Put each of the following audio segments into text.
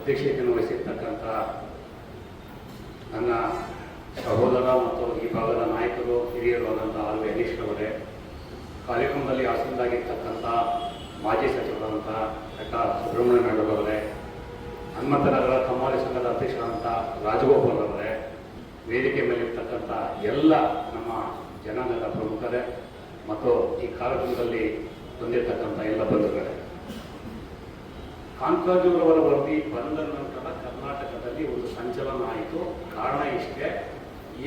ಅಧ್ಯಕ್ಷತೆಯನ್ನು ವಹಿಸಿರ್ತಕ್ಕಂಥ ನನ್ನ ಸಹೋದರ ಮತ್ತು ಈ ಭಾಗದ ನಾಯಕರು, ಹಿರಿಯರು ಆದಂಥ ಆರ್ ಹರೀಶ್ ಅವರೇ ಕಾರ್ಯಕ್ರಮದಲ್ಲಿ ಆಸೀನರಾಗಿರ್ತಕ್ಕಂಥ ಮಾಜಿ ಸಚಿವರಾದಂಥ ಡಾಕ್ಟರ್ ಸುಬ್ರಹ್ಮಣ್ಯ ನಾಯ್ಡು ಅವರೇ ಹನುಮಂತನಗರ ಕಮ್ಮಾಲಿ ಸಂಘದ ಅಧ್ಯಕ್ಷರಾದಂಥ ರಾಜಗೋಪಾಲ್ ಅವರೇ ವೇದಿಕೆ ಮೇಲಿರ್ತಕ್ಕಂಥ ಎಲ್ಲ ನಮ್ಮ ಜನಾಂಗದ ಪ್ರಮುಖರೇ ಮತ್ತು ಈ ಕಾರ್ಯಕ್ರಮದಲ್ಲಿ ಬಂದಿರತಕ್ಕಂಥ ಎಲ್ಲ ಬಂಧುಗಳೇ. ಕಾಂತರಾಜುರವರ ವರದಿ ಬಂದ ನಂತರ ಕರ್ನಾಟಕದಲ್ಲಿ ಒಂದು ಸಂಚಲನ ಆಯಿತು. ಕಾರಣ ಇಷ್ಟೇ,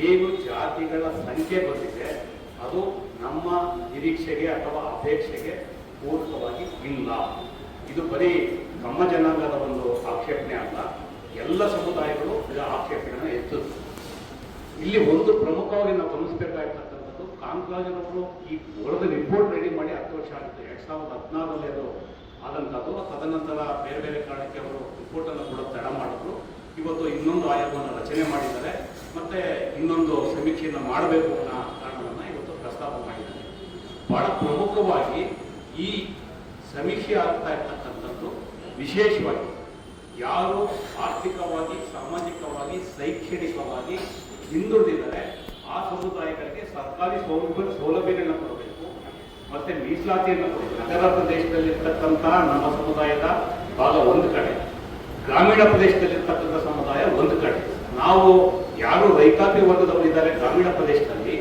ಏನು ಜಾತಿಗಳ ಸಂಖ್ಯೆ ಬಂದಿದೆ, ಅದು ನಮ್ಮ ನಿರೀಕ್ಷೆಗೆ ಅಥವಾ ಅಪೇಕ್ಷೆಗೆ ಪೂರಕವಾಗಿ ಇಲ್ಲ. ಇದು ಬರೀ ನಮ್ಮ ಜನಾಂಗದ ಒಂದು ಆಕ್ಷೇಪಣೆ ಅಲ್ಲ, ಎಲ್ಲ ಸಮುದಾಯಗಳು ಇದರ ಆಕ್ಷೇಪಣೆಯನ್ನು ಎತ್ತಿದ್ರು ಇಲ್ಲಿ ಒಂದು ಪ್ರಮುಖವಾಗಿ ನಾವು ಗಮನಿಸಬೇಕಾಗಿರ್ತಕ್ಕಂಥದ್ದು ಕಾಂತರಾಜನವರು ಈ ವರದಿ ರಿಪೋರ್ಟ್ ರೆಡಿ ಮಾಡಿ ಹತ್ತು ವರ್ಷ ಆಗುತ್ತೆ. ಎರಡ್ ಸಾವಿರದ ಹದಿನಾರರಲ್ಲಿ ಅದು ಆದಂಥದ್ದು ತದನಂತರ ಬೇರೆ ಬೇರೆ ಕಾರಣಕ್ಕೆ ಅವರು ರಿಪೋರ್ಟ್ ಅನ್ನು ಕೂಡ ತಡ ಮಾಡಿದ್ರು. ಇವತ್ತು ಇನ್ನೊಂದು ಆಯೋಗವನ್ನು ರಚನೆ ಮಾಡಿದ್ದಾರೆ. ಮತ್ತೆ ಇನ್ನೊಂದು ಸಮೀಕ್ಷೆಯನ್ನು ಮಾಡಬೇಕು ಅನ್ನೋ ಕಾರಣವನ್ನು ಇವತ್ತು ಪ್ರಸ್ತಾಪ ಮಾಡಿದ್ದಾರೆ. ಬಹಳ ಪ್ರಮುಖವಾಗಿ ಈ ಸಮೀಕ್ಷೆ ಆಗ್ತಾ ಇರ್ತಕ್ಕಂಥದ್ದು ವಿಶೇಷವಾಗಿ ಯಾರು ಆರ್ಥಿಕವಾಗಿ, ಸಾಮಾಜಿಕವಾಗಿ, ಶೈಕ್ಷಣಿಕವಾಗಿ ಹಿಂದುಳಿದಿದ್ದಾರೆ, ಆ ಸಮುದಾಯಗಳಿಗೆ ಸರ್ಕಾರಿ ಸೌಲಭ್ಯ ಸೌಲಭ್ಯಗಳನ್ನು ಮತ್ತೆ ಮೀಸಲಾತಿಯನ್ನು ನಗರ ಪ್ರದೇಶದಲ್ಲಿರ್ತಕ್ಕಂಥ ನಮ್ಮ ಸಮುದಾಯದ ಭಾಗ ಒಂದು ಕಡೆ. ಗ್ರಾಮೀಣ ಪ್ರದೇಶದಲ್ಲಿರ್ತಕ್ಕಂಥ ಸಮುದಾಯ ಒಂದು ಕಡೆ. ನಾವು ಯಾರು ರೈತಾಪಿ ವರ್ಗದವರು ಇದ್ದಾರೆ ಗ್ರಾಮೀಣ ಪ್ರದೇಶದಲ್ಲಿ,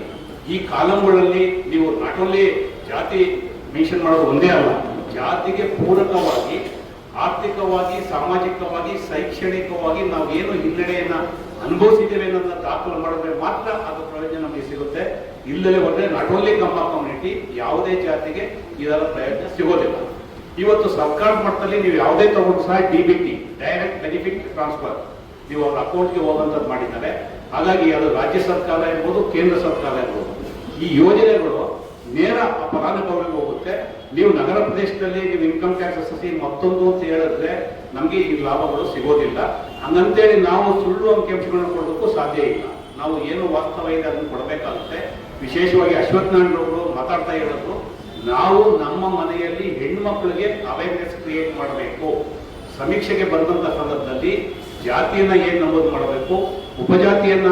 ಈ ಕಾಲಂಗಳಲ್ಲಿ ನೀವು ನಾಟ್ ಓನ್ಲಿ ಜಾತಿ ಮೆನ್ಷನ್ ಮಾಡೋದು ಒಂದೇ ಅಲ್ಲ, ಜಾತಿಗೆ ಪೂರಕವಾಗಿ, ಆರ್ಥಿಕವಾಗಿ, ಸಾಮಾಜಿಕವಾಗಿ, ಶೈಕ್ಷಣಿಕವಾಗಿ ನಾವು ಏನು ಹಿನ್ನಡೆಯನ್ನ ಅನುಭವಿಸಿದ್ದೇವೆ ಅನ್ನೋದನ್ನ ದಾಖಲು ಮಾಡಿದ್ರೆ ಮಾತ್ರ ಅದು ಪ್ರಯೋಜನ ನಮಗೆ ಸಿಗುತ್ತೆ. ಇಲ್ಲದೆ ಹೋದ್ರೆ ನಾಟ್ ಓನ್ಲಿ ನಮ್ಮ ಕಮ್ಯುನಿಟಿ ಯಾವುದೇ ಜಾತಿಗೆ ಇದರ ಪ್ರಯೋಜನ ಸಿಗೋದಿಲ್ಲ. ಇವತ್ತು ಸರ್ಕಾರ ಮಟ್ಟದಲ್ಲಿ ನೀವು ಯಾವುದೇ ತಗೊಂಡು ಸಹ D B T direct benefit transfer ನೀವು ಅವ್ರ ಅಕೌಂಟ್ಗೆ ಹೋಗುವಂಥದ್ದು ಮಾಡಿದ್ದಾರೆ. ಹಾಗಾಗಿ ಅದು ರಾಜ್ಯ ಸರ್ಕಾರ ಇರ್ಬೋದು ಕೇಂದ್ರ ಸರ್ಕಾರ ಇರ್ಬೋದು ಈ ಯೋಜನೆಗಳು ನೇರ ಆ ಫಲಾನುಭವಿಗೆ ಹೋಗುತ್ತೆ. ನೀವು ನಗರ ಪ್ರದೇಶದಲ್ಲಿ ನೀವು ಇನ್ಕಮ್ ಟ್ಯಾಕ್ಸ್ ಎಸ್ ಮತ್ತೊಂದು ಅಂತ ಹೇಳಿದ್ರೆ ನಮಗೆ ಈ ಲಾಭಗಳು ಸಿಗೋದಿಲ್ಲ. ಹಂಗಂತೇಳಿ ನಾವು ಸುಳ್ಳು ಅಂಕಿಅಂಶಗಳನ್ನ ಕೊಡೋದಕ್ಕೂ ಸಾಧ್ಯ ಇಲ್ಲ. ನಾವು ಏನು ವಾಸ್ತವ ಇದೆ ಅದನ್ನು ಕೊಡಬೇಕಾಗುತ್ತೆ. ವಿಶೇಷವಾಗಿ ಅಶ್ವಥ್ ನಾರಾಯಣರವರು ಮಾತಾಡ್ತಾ ಇರೋದು, ನಾವು ನಮ್ಮ ಮನೆಯಲ್ಲಿ ಹೆಣ್ಮಕ್ಳಿಗೆ ಅವೇರ್ನೆಸ್ ಕ್ರಿಯೇಟ್ ಮಾಡಬೇಕು. ಸಮೀಕ್ಷೆಗೆ ಬಂದಂತ ಸಂದರ್ಭದಲ್ಲಿ ಜಾತಿಯನ್ನ ಏನ್ ನಮೂದು ಮಾಡಬೇಕು? ಉಪಜಾತಿಯನ್ನ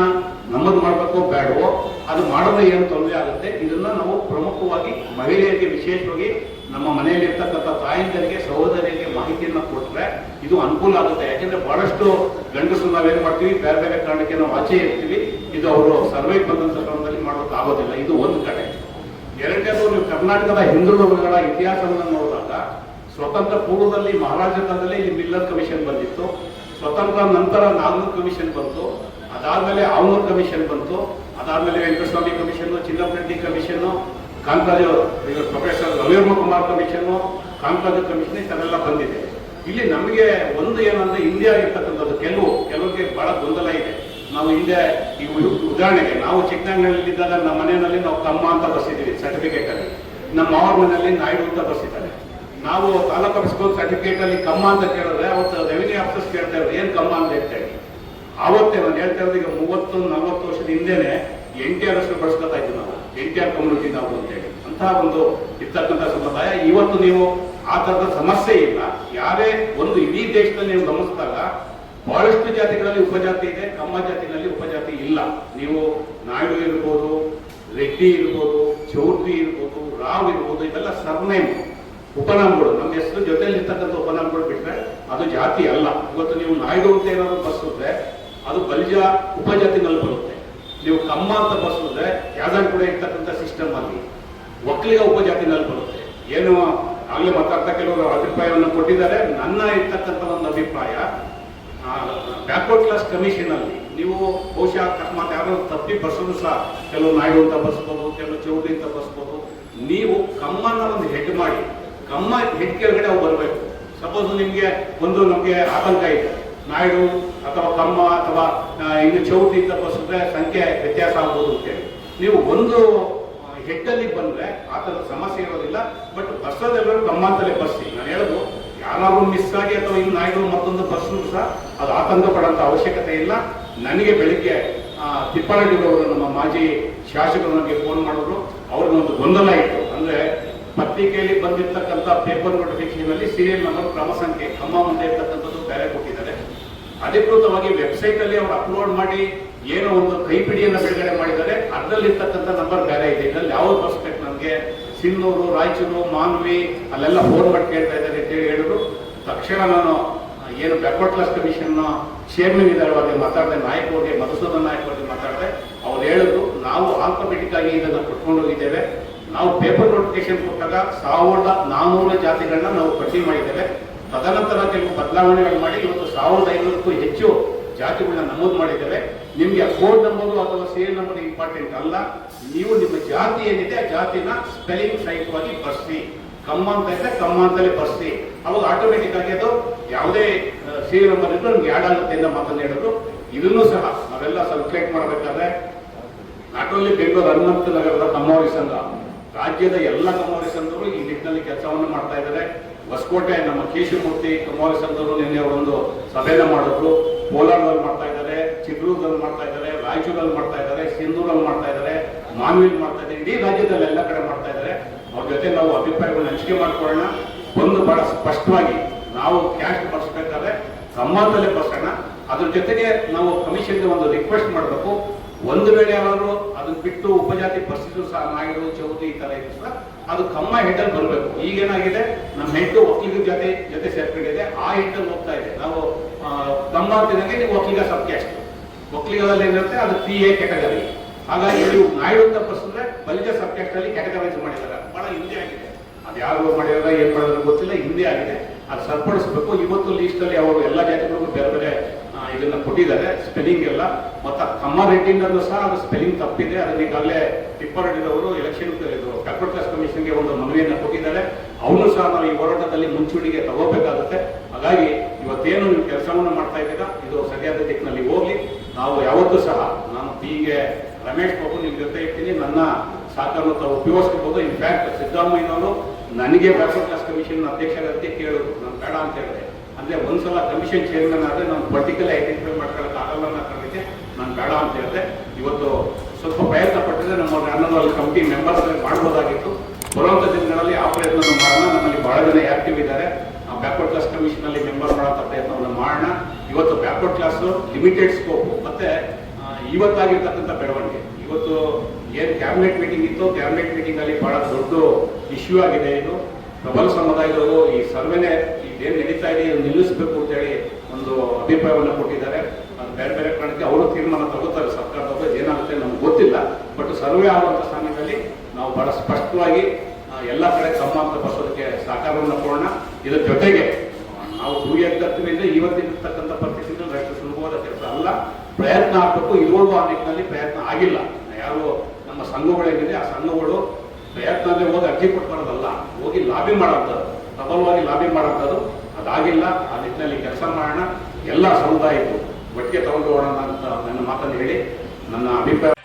ನಮೂದು ಮಾಡಬೇಕು ಬೇಡವೋ ಅದು ಮಾಡಲು ಏನು ತೊಂದರೆ ಆಗುತ್ತೆ. ಇದನ್ನ ನಾವು ಪ್ರಮುಖವಾಗಿ ಮಹಿಳೆಯರಿಗೆ ವಿಶೇಷವಾಗಿ ನಮ್ಮ ಮನೆಯಲ್ಲಿ ಇರ್ತಕ್ಕಂಥ ತಾಯಂದರಿಗೆ ಸಹೋದರಿಗೆ ಮಾಹಿತಿಯನ್ನು ಕೊಟ್ಟರೆ ಇದು ಅನುಕೂಲ ಆಗುತ್ತೆ. ಯಾಕೆಂದ್ರೆ ಬಹಳಷ್ಟು ಗಂಡಸರು ನಾವೇನ್ ಮಾಡ್ತೀವಿ? ಬೇರೆ ಬೇರೆ ಕಾರಣಕ್ಕೆ ನಾವು ಆಚೆ ಇರ್ತೀವಿ. ಇದು ಅವರು ಸರ್ವೆ ಬಂದಂತ ಕ್ರಮದಲ್ಲಿ ಮಾಡೋಕೆ ಆಗೋದಿಲ್ಲ. ಇದು ಒಂದು ಕಡೆ. ಎರಡನೇದು, ನೀವು ಕರ್ನಾಟಕದ ಹಿಂದುಳಿದವರುಗಳ ಇತಿಹಾಸವನ್ನು ನೋಡಿದಾಗ, ಸ್ವತಂತ್ರ ಪೂರ್ವದಲ್ಲಿ ಮಹಾರಾಜ ಕಾಲದಲ್ಲಿ ಇಲ್ಲಿ ಮಿಲ್ಲರ್ ಕಮಿಷನ್ ಬಂದಿತ್ತು. ಸ್ವತಂತ್ರ ನಂತರ ನಾಲ್ಕು ಕಮಿಷನ್ ಬಂತು. ಅದಾದ್ಮೇಲೆ ಆವನೂರು ಕಮಿಷನ್ ಬಂತು. ಅದಾದ್ಮೇಲೆ Venkataswamy commission Chinnappa Reddy commission Kantharaj professor Ravivarma Kumar commission Kantharaj commission ಈ ಬಂದಿದೆ. ಇಲ್ಲಿ ನಮಗೆ ಒಂದು ಏನಂದ್ರೆ ಇಂಡಿಯಾ ಇರ್ತಕ್ಕಂಥದ್ದು ಕೆಲವು, ಕೆಲವರಿಗೆ ಬಹಳ ಗೊಂದಲ ಇದೆ. ನಾವು ಹಿಂದೆ ಈಗ ಉದಾಹರಣೆಗೆ ನಾವು ಚಿಕ್ಕನಹಳ್ಳಿಯಲ್ಲಿದ್ದಾಗ ನಮ್ಮ ಮನೆಯಲ್ಲಿ ನಾವು ಕಮ್ಮ ಅಂತ ಬರ್ಸಿದ್ದೀವಿ ಸರ್ಟಿಫಿಕೇಟ್ ಅಲ್ಲಿ. ನಮ್ಮ ಅವ್ರ ಮನೆಯಲ್ಲಿ ನಾಯ್ಡು ಅಂತ ಬರ್ಸಿದ್ದಾರೆ ನಾವು ತಾಲೂಕು ಆಫೀಸ್ಗೆ ಸರ್ಟಿಫಿಕೇಟ್ ಅಲ್ಲಿ ಕಮ್ಮ ಅಂತ ಕೇಳಿದ್ರೆ ಅವತ್ತು ರೆವಿನ್ಯೂ ಆಫೀಸರ್ಸ್ ಕೇಳ್ತಾ ಇದ್ರು, ಏನು ಕಮ್ಮ ಅಂತ ಹೇಳ್ತೇವೆ ಆವತ್ತೇ ನಾನು ಹೇಳ್ತಾ ಇರೋದು ಈಗ ಮೂವತ್ತು, ನಲವತ್ತು ವರ್ಷದ ಹಿಂದೆನೆ ಎನ್ ಟಿ ಆರ್ ಅಷ್ಟು ಬಳಸ್ಕೊತಾ ಇದ್ವಿ ನಾವು ಎನ್ ಟಿ ಆರ್ ಕಮ್ಯುನಿಟಿ ನಾವು ಅಂತೇಳಿ ಅಂತಹ ಒಂದು ಇರ್ತಕ್ಕಂಥ ಸಮುದಾಯ. ಇವತ್ತು ನೀವು ಆ ತರದ ಸಮಸ್ಯೆ ಇಲ್ಲ. ಯಾರೇ ಒಂದು ಇಡೀ ದೇಶದಲ್ಲಿ ನೀವು ಗಮನಿಸಿದಾಗ ಬಹಳಷ್ಟು ಜಾತಿಗಳಲ್ಲಿ ಉಪಜಾತಿ ಇದೆ, ಕಮ್ಮ ಜಾತಿಗಳಲ್ಲಿ ಉಪಜಾತಿ ಇಲ್ಲ. ನೀವು ನಾಯ್ಡು ಇರ್ಬೋದು, ರೆಡ್ಡಿ ಇರ್ಬೋದು ಚೌಧರಿ ಇರ್ಬೋದು, ರಾವ್ ಇರ್ಬೋದು, ಇದೆಲ್ಲ ಸರ್ನೇಮ್. ಉಪನಾಮಗಳು. ನಮ್ಮ ಹೆಸರು ಜೊತೆಯಲ್ಲಿ ಇರ್ತಕ್ಕಂಥ ಉಪನಾಮಗಳು ಬಿಟ್ಟರೆ ಅದು ಜಾತಿ ಅಲ್ಲ. ಇವತ್ತು ನೀವು ನಾಯ್ಡು ಅಂತ ಏನಾದ್ರು ಬಸ್ಸಿದ್ರೆ ಅದು ಬಲ್ಜ ಉಪಜಾತಿನಲ್ಲಿ ಬರುತ್ತೆ. ನೀವು ಕಮ್ಮ ಅಂತ ಬಸ್ಸಿದ್ರೆ ಯಾವ್ದಾದ್ರು ಕೂಡ ಇರ್ತಕ್ಕಂಥ ಸಿಸ್ಟಮ್ ಅಲ್ಲಿ ಒಕ್ಕಲಿಗ ಉಪಜಾತಿನಲ್ಲಿ ಬರುತ್ತೆ. ಏನು, ಆಗ್ಲೇ ಮಾತಾಡ್ತಾ ಕೆಲವರು ಅಭಿಪ್ರಾಯವನ್ನು ಕೊಟ್ಟಿದ್ದಾರೆ. ನನ್ನ ಇರ್ತಕ್ಕಂಥ ಒಂದು ಅಭಿಪ್ರಾಯ ಬ್ಯಾಕ್ವರ್ಡ್ ಕ್ಲಾಸ್ ಕಮಿಷನ್ ಅಲ್ಲಿ ನೀವು ಬಹುಶಃ ಅಕಸ್ಮಾತ್ ಯಾರು ತಪ್ಪಿ ಬಸ್ಸನ್ನು ಸಹ ಕೆಲವು ನಾಯ್ಡು ಅಂತ ಬಸ್ಬೋದು, ಕೆಲವು ಚೌಡಿ ಅಂತ ಬಸ್ಬೋದು, ನೀವು ಕಮ್ಮನ್ನ ಒಂದು ಹೆಡ್ ಮಾಡಿ ಕಮ್ಮ ಹೆಡ್ ಕೆಳಗಡೆ ಅವು ಬರಬೇಕು. ಸಪೋಸ್ ನಿಮಗೆ ಒಂದು ನಮಗೆ ಆತಂಕ ಇದೆ. ನಾಯ್ಡು ಅಥವಾ ಕಮ್ಮ ಅಥವಾ ಇನ್ನು ಚೌಟಿ ಅಂತ ಬಸ್ಸಿದ್ರೆ ಸಂಖ್ಯೆ ವ್ಯತ್ಯಾಸ ಆಗ್ಬೋದು ಅಂತೇಳಿ ನೀವು ಒಂದು ಹೆಡ್ಡಲ್ಲಿ ಬಂದ್ರೆ ಆ ಥರದ ಸಮಸ್ಯೆ ಇರೋದಿಲ್ಲ ಬಟ್ ಬಸ್ಸದೆಲ್ಲರೂ ಕಮ್ಮ ಅಂತಲೇ ಬರ್ಸಿ ನಾನು ಹೇಳೋದು ಯಾರಾದ್ರೂ ಮಿಸ್ ಆಗಿ ಅಥವಾ ಇನ್ನು ನಾಯ್ಡು ಮತ್ತೊಂದು ಬಸ್ಸನ್ನು ಸಹ ಅದು ಆತಂಕ ಪಡೋಂಥ ಅವಶ್ಯಕತೆ ಇಲ್ಲ. ನನಗೆ ಬೆಳಿಗ್ಗೆ ಆ, ನಮ್ಮ ಮಾಜಿ ಶಾಸಕರು ನನಗೆ ಫೋನ್ ಮಾಡಿದ್ರು. ಅವ್ರಿಗೊಂದು ಗೊಂದಲ ಇತ್ತು. ಅಂದ್ರೆ ಪತ್ರಿಕೆಯಲ್ಲಿ ಬಂದಿರತಕ್ಕಂಥ ಪೇಪರ್ ನೋಟಿಫಿಕೇಶನ್ ಅಲ್ಲಿ ಸೀರಿಯಲ್ ನಂಬರ್ ಕ್ರಮ ಸಂಖ್ಯೆ ಅಮ್ಮ ಮುಂದೆ ಇರ್ತಕ್ಕಂಥದ್ದು ಬೇರೆ ಕೊಟ್ಟಿದ್ದಾರೆ. ಅಧಿಕೃತವಾಗಿ ವೆಬ್ಸೈಟ್ ಅಲ್ಲಿ ಅವರು ಅಪ್ಲೋಡ್ ಮಾಡಿ ಏನೋ ಒಂದು ಕೈಪಿಡಿಯನ್ನ ಬಿಡುಗಡೆ ಮಾಡಿದ್ದಾರೆ. ಅದ್ರಲ್ಲಿರ್ತಕ್ಕಂಥ ನಂಬರ್ ಬೇರೆ ಇದೆ. ಇದರಲ್ಲಿ ಯಾವ್ದು ಬರ್ಸ್ಬೇಕು ನಮಗೆ? ಸಿನ್ನೂರು ರಾಯಚೂರು, ಮಾನ್ವಿ, ಅಲ್ಲೆಲ್ಲ ಫೋನ್ ಮಾಡಿ ಕೇಳ್ತಾ ಇದ್ದಾರೆ ಅಂತ ಹೇಳಿ ಹೇಳಿದ್ರು. ತಕ್ಷಣ ನಾನು ಏನು ಬ್ಯಾಕ್ವರ್ಡ್ ಕ್ಲಾಸ್ ಕಮಿಷನ್ ಚೇರ್ಮನ್ ಇದ್ದಾರೆ ಅವ್ರಿಗೆ ಮಾತಾಡಿದೆ, ನಾಯಕ್ ಅವ್ರಿಗೆ, ಮಧುಸೂದನ್ ನಾಯಕ್ ಅವ್ರಿಗೆ ಮಾತಾಡಿದೆ. ಅವ್ರು ಹೇಳಿದ್ರು, ನಾವು ಆಲ್ಫಾಬೆಟಿಕ್ ಆಗಿ ಇದನ್ನು ಕೊಟ್ಕೊಂಡು ಹೋಗಿದ್ದೇವೆ. ನಾವು ಪೇಪರ್ ನೋಟಿಫಿಕೇಶನ್ ಕೊಟ್ಟಾಗ ಸಾವಿರದ ನಾನ್ನೂರು ಜಾತಿಗಳನ್ನ ನಾವು ಪಟ್ಟಿ ಮಾಡಿದ್ದೇವೆ. ತದನಂತರ ಕೆಲವು ಬದಲಾವಣೆಗಳು ಮಾಡಿ ಇವತ್ತು ಸಾವಿರದ ಐನೂರಕ್ಕೂ ಹೆಚ್ಚು ಜಾತಿಗಳನ್ನ ನಮೂದು ಮಾಡಿದ್ದೇವೆ. ನಿಮಗೆ ಕೋಡ್ ನಂಬರು ಅಥವಾ ಸೇಲ್ ನಂಬರ್ ಇಂಪಾರ್ಟೆಂಟ್ ಅಲ್ಲ. ನೀವು ನಿಮ್ಮ ಜಾತಿ ಏನಿದೆ ಆ ಜಾತಿನ ಸ್ಪೆಲ್ಲಿಂಗ್ ಸಹಿತವಾಗಿ ಬರ್ಸಿ. ಕಮ್ಮ ಅಂತ ಇದ್ರೆ ಕಮ್ಮ ಅಂತಲೇ ಬರ್ಸಿ. ಅವಾಗ ಆಟೋಮೆಟಿಕ್ ಆಗಿ ಅದು ಯಾವುದೇ ಸೇಲ್ ನಂಬರ್ ಇದ್ರು ನಮ್ಗೆ ಆಡ್ ಆಗುತ್ತೆ ಅಂತ ಮಾತನ್ನು ಹೇಳಿದ್ರು ಇದನ್ನು ಸಹ ನಾವೆಲ್ಲ ಸಲ್ಕ್ಲೇಟ್ ಮಾಡಬೇಕಾದ್ರೆ ನಾಟ್ ಓನ್ಲಿ ಬೆಂಗಳೂರು ಹನುಮಂತ ನಗರದ ಕಮ್ಮೋರಿ ಸಂಘ ರಾಜ್ಯದ ಎಲ್ಲ ಕಮ್ಮೋರಿ ಅಂದರು ಈ ನಿಟ್ಟಿನಲ್ಲಿ ಕೆಲಸವನ್ನು ಮಾಡ್ತಾ ಇದ್ದಾರೆ. ಹೊಸಕೋಟೆ ನಮ್ಮ ಕೇಶವಮೂರ್ತಿ ಅಂದರು ನಿನ್ನೆ ಒಂದು ಸಭೆನ ಮಾಡಿದ್ರು. ಕೋಲಾರದಲ್ಲಿ ಮಾಡ್ತಾ ಇದ್ದಾರೆ ಚಿತ್ರದುರ್ಗದಲ್ಲಿ ಮಾಡ್ತಾ ಇದ್ದಾರೆ, ರಾಯಚೂರಲ್ಲಿ ಮಾಡ್ತಾ ಇದ್ದಾರೆ, ಸಿಂಧೂರಲ್ಲಿ ಮಾಡ್ತಾ ಇದ್ದಾರೆ, ಮಾನ್ವಿಲ್ ಮಾಡ್ತಾ ಇದ್ದಾರೆ, ಇಡೀ ರಾಜ್ಯದಲ್ಲಿ ಎಲ್ಲ ಕಡೆ ಮಾಡ್ತಾ ಇದ್ದಾರೆ. ಅವ್ರ ಜೊತೆ ನಾವು ಅಭಿಪ್ರಾಯಗಳನ್ನ ಹಂಚಿಕೆ ಮಾಡ್ಕೊಳ್ಳೋಣ. ಒಂದು ಬಹಳ ಸ್ಪಷ್ಟವಾಗಿ ನಾವು ಕ್ಯಾಶ್ ಬರ್ಸ್ಬೇಕಾದ್ರೆ ಸಂಬಂಧದಲ್ಲೇ ಬರ್ಸೋಣ ಅದ್ರ ಜೊತೆಗೆ ನಾವು ಕಮಿಷನ್ಗೆ ಒಂದು ರಿಕ್ವೆಸ್ಟ್ ಮಾಡಬೇಕು. ಒಂದು ವೇಳೆ ಅವರು ಅದನ್ನ ಬಿಟ್ಟು ಉಪಜಾತಿ ಪರಿಸ್ಥಿತಿ ಸಹ ನಾಯಿಗಳು ಚೌತಿ ಈ ತರ ಇದ್ರು ಅದು ಕಮ್ಮ ಹೆಡ್ಡಲ್ಲಿ ಬರಬೇಕು. ಈಗೇನಾಗಿದೆ ನಮ್ಮ ಹೆಡ್ಡು ಒಕ್ಕಲಿಗರ ಜೊತೆ ಜೊತೆ ಸೇರ್ಕೊಂಡಿದೆ ಆ ಹೆಡ್ಡಲ್ಲಿ ಹೋಗ್ತಾ ಇದೆ. ನಾವು ಕಮ್ಮ ಅಂತಿದಂಗೆ ನೀವು ಒಕ್ಕಲಿಗ ಸಬ್ ಕ್ಯಾಸ್ಟ್ ಒಕ್ಕಲಿಗದಲ್ಲಿ ಏನಿರುತ್ತೆ? ಅದು ಪಿ ಎ ಕೆಟಗರಿ ಹಾಗಾಗಿ ನೀವು ನಾಯ್ಡು ಅಂತ ಬರ್ಸಿದ್ರೆ ಬಲಿಜ ಸಬ್ ಕ್ಯಾಸ್ಟ್ ಅಲ್ಲಿ ಕ್ಯಾಟಗರೈಸ್ ಮಾಡಿದ್ದಾರೆ. ಬಹಳ ಹಿಂದೆ ಆಗಿದೆ. ಅದು ಯಾರು ಮಾಡಿದಾರ ಏನ್ ಮಾಡಿದ್ರೆ ಗೊತ್ತಿಲ್ಲ. ಹಿಂದೆ ಆಗಿದೆ. ಅದು ಸರಿಪಡಿಸ್ಬೇಕು. ಇವತ್ತು ಲೀಸ್ಟ್ ಅಲ್ಲಿ ಅವರು ಎಲ್ಲ ಜಾತಿಗಳಿಗೂ ಬೇರೆ ಬೇರೆ ಇದನ್ನ ಕೊಟ್ಟಿದ್ದಾರೆ ಸ್ಪೆಲ್ಲಿಂಗ್ ಎಲ್ಲ. ಮತ್ತೆ ಕಮ್ಮ ರೇಟಿಂದಲ್ಲೂ ಸಹ ಅದು ಸ್ಪೆಲ್ಲಿಂಗ್ ತಪ್ಪಿದೆ. ಅದನ್ನ ಈಗಾಗಲೇ ಟಿಪ್ಪರಡಿದವರು ಎಲೆಕ್ಷನ್ ಕ್ಲಾಸ್ ಕಮಿಷನ್ಗೆ ಒಂದು ಮನವಿಯನ್ನು ಕೊಟ್ಟಿದ್ದಾರೆ. ಅವನು ಸಹ ನಾವು ಈ ಹೋರಾಟದಲ್ಲಿ ಮುಂಚೂಣಿಗೆ ತಗೋಬೇಕಾಗುತ್ತೆ. ಹಾಗಾಗಿ ಇವತ್ತೇನು ನೀವು ಕೆಲಸವನ್ನು ಮಾಡ್ತಾ ಇದ್ದೀರಾ, ಇದು ಸರಿಯಾದ ದಿಕ್ಕಿನಲ್ಲಿ ಹೋಗಿ ನಾವು ಯಾವತ್ತೂ ಸಹ, ನಾನು ಹೀಗೆ ರಮೇಶ್ ಬಾಬು ನಿಮ್ಮ ಜೊತೆ ಇರ್ತೀನಿ. ನನ್ನ ಸಾಕನ್ನು ತಾವು ಉಪಯೋಗಿಸ್ಕೋಬಹುದು ಇನ್ಫ್ಯಾಕ್ಟ್ ಸಿದ್ದರಾಮಯ್ಯನವರು ನನಗೆ ಕ್ಲಾಸ್ ಕಮಿಷನ್ ಅಧ್ಯಕ್ಷರಾಗಿ ಕೇಳಿದ್ರು ನಾನು ಬೇಡ ಅಂತ ಹೇಳಿದೆ. ಅಂದ್ರೆ ಒಂದ್ಸಲ ಕಮಿಷನ್ ಚೇರ್ಮನ್ ಆದರೆ ನಾನು ಪರ್ಟಿಕ್ಯುಲರ್ ಐಡೆಂಟಿಫೈ ಮಾಡ್ಕೊಳಕ್ ಆಗಲ್ಲ ಅನ್ನೋ ಕಾರಣಕ್ಕೆ ನಾನು ಬೇಡ ಅಂತ ಹೇಳಿದೆ. ಇವತ್ತು ಸ್ವಲ್ಪ ಪ್ರಯತ್ನ ಪಟ್ಟಿದ್ರೆ ನಮ್ಮ ಅನ್ನೋದಲ್ಲಿ ಕಮಿಟಿ ಮೆಂಬರ್ ಮಾಡ್ಬೋದಾಗಿತ್ತು. ಬರುವಂತ ದಿನಗಳಲ್ಲಿ ಆ ಪ್ರಯತ್ನ ಮಾಡೋಣ ನಮ್ಮಲ್ಲಿ ಬಹಳ ಜನ ಆಕ್ಟಿವ್ ಇದ್ದಾರೆ. ಬ್ಯಾಕ್ವರ್ಡ್ ಕ್ಲಾಸ್ ಕಮಿಷನಲ್ಲಿ ಮೆಂಬರ್ ಮಾಡುವಂತ ಪ್ರಯತ್ನವನ್ನು ಮಾಡೋಣ. ಇವತ್ತು ಬ್ಯಾಕ್ವರ್ಡ್ ಕ್ಲಾಸ್ ಲಿಮಿಟೆಡ್ ಸ್ಕೋಪ್ ಮತ್ತೆ ಆ, ಇವತ್ತಾಗಿರ್ತಕ್ಕಂಥ ಬೆಳವಣಿಗೆ. ಇವತ್ತು ಏನು ಕ್ಯಾಬಿನೆಟ್ ಮೀಟಿಂಗ್ ಇತ್ತು ಕ್ಯಾಬಿನೆಟ್ ಮೀಟಿಂಗ್ ಭಾಳ ದೊಡ್ಡ ಇಶ್ಯೂ ಆಗಿದೆ ಇದು. ಪ್ರಬಲ ಸಮುದಾಯದವರು ಈ ಸರ್ವೆನೇ ಇದೇನು ನಡೀತಾ ಇದೆ ನಿಲ್ಲಿಸಬೇಕು ಅಂತ ಹೇಳಿ ಒಂದು ಅಭಿಪ್ರಾಯವನ್ನು ಕೊಟ್ಟಿದ್ದಾರೆ. ಅದು ಬೇರೆ ಬೇರೆ ಕಾರಣಕ್ಕೆ ಅವರು ತೀರ್ಮಾನ ತಗೋತಾರೆ ಸರ್ಕಾರದವರು, ಏನಾಗುತ್ತೆ ನಮ್ಗೆ ಗೊತ್ತಿಲ್ಲ. ಬಟ್ ಸರ್ವೆ ಆಗುವಂಥ ಸಮಯದಲ್ಲಿ ನಾವು ಬಹಳ ಸ್ಪಷ್ಟವಾಗಿ ಎಲ್ಲ ಕಡೆ ತಮ್ಮ ಅಂತ ಬಸೋದಕ್ಕೆ ಸಹಕಾರವನ್ನು ಕೊಡೋಣ. ಇದರ ಜೊತೆಗೆ, ನಾವು ಗುರಿ ಇವತ್ತಿನ ಇವತ್ತಿರ್ತಕ್ಕಂಥ ಪರಿಸ್ಥಿತಿಗಳು ರೈತರು ಸುಲಭವಾದ ಕೆಲಸ ಅಲ್ಲ. ಪ್ರಯತ್ನ ಆಗಬೇಕು ಇರೋದು ಆ ನಿಟ್ಟಿನಲ್ಲಿ ಪ್ರಯತ್ನ ಆಗಿಲ್ಲ. ಯಾರು ನಮ್ಮ ಸಂಘಗಳೇನಿದೆ ಆ ಸಂಘಗಳು ಪ್ರಯತ್ನ ಅಂದ್ರೆ ಹೋಗಿ ಅರ್ಜಿ ಹೋಗಿ ಲಾಬಿ ಮಾಡೋಂಥದ್ದು ಪ್ರಬಲವಾಗಿ ಲಾಬಿ ಮಾಡೋಂಥದ್ದು ಅದಾಗಿಲ್ಲ, ಆ ನಿಟ್ಟಿನಲ್ಲಿ ಕೆಲಸ ಮಾಡೋಣ. ಎಲ್ಲ ಸಮುದಾಯಕ್ಕೂ ಒಟ್ಟಿಗೆ ತಗೊಂಡು ಹೋಗೋಣ ಅಂತ ನನ್ನ ಮಾತನ್ನು ಹೇಳಿ, ನನ್ನ ಅಭಿಪ್ರಾಯ